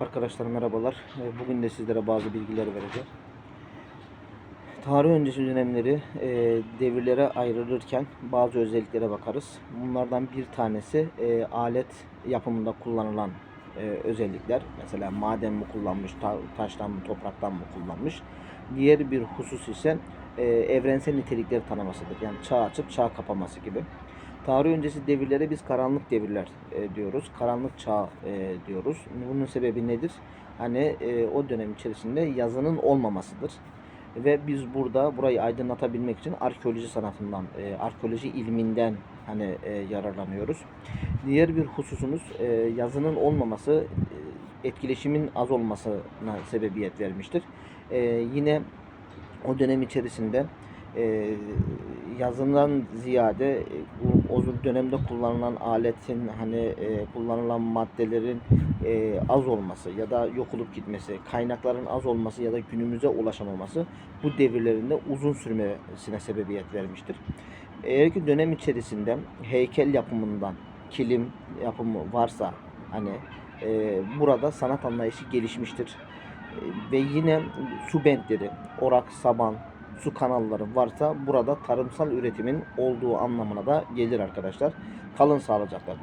Arkadaşlar merhabalar. Ee, Bugün de sizlere bazı bilgiler vereceğim. Tarih öncesi dönemleri e, devirlere ayrılırken bazı özelliklere bakarız. Bunlardan bir tanesi e, alet yapımında kullanılan e, özellikler. Mesela maden mi kullanmış, ta- taştan mı, topraktan mı kullanmış. Diğer bir husus ise evrensel nitelikleri tanımasıdır. Yani çağ açıp çağ kapaması gibi. Tarih öncesi devirlere biz karanlık devirler e, diyoruz. Karanlık çağ e, diyoruz. Bunun sebebi nedir? Hani e, o dönem içerisinde yazının olmamasıdır. Ve biz burada burayı aydınlatabilmek için arkeoloji sanatından, e, arkeoloji ilminden hani e, yararlanıyoruz. Diğer bir hususumuz e, yazının olmaması, e, etkileşimin az olmasına sebebiyet vermiştir. E, yine o dönem içerisinde e, yazından ziyade e, o dönemde kullanılan aletin hani e, kullanılan maddelerin e, az olması ya da yok olup gitmesi, kaynakların az olması ya da günümüze ulaşamaması bu devirlerinde uzun sürmesine sebebiyet vermiştir. Eğer ki dönem içerisinde heykel yapımından kilim yapımı varsa hani e, burada sanat anlayışı gelişmiştir. E, ve yine su bentleri, orak, saban, su kanalları varsa burada tarımsal üretimin olduğu anlamına da gelir arkadaşlar. Kalın sağlıcakla.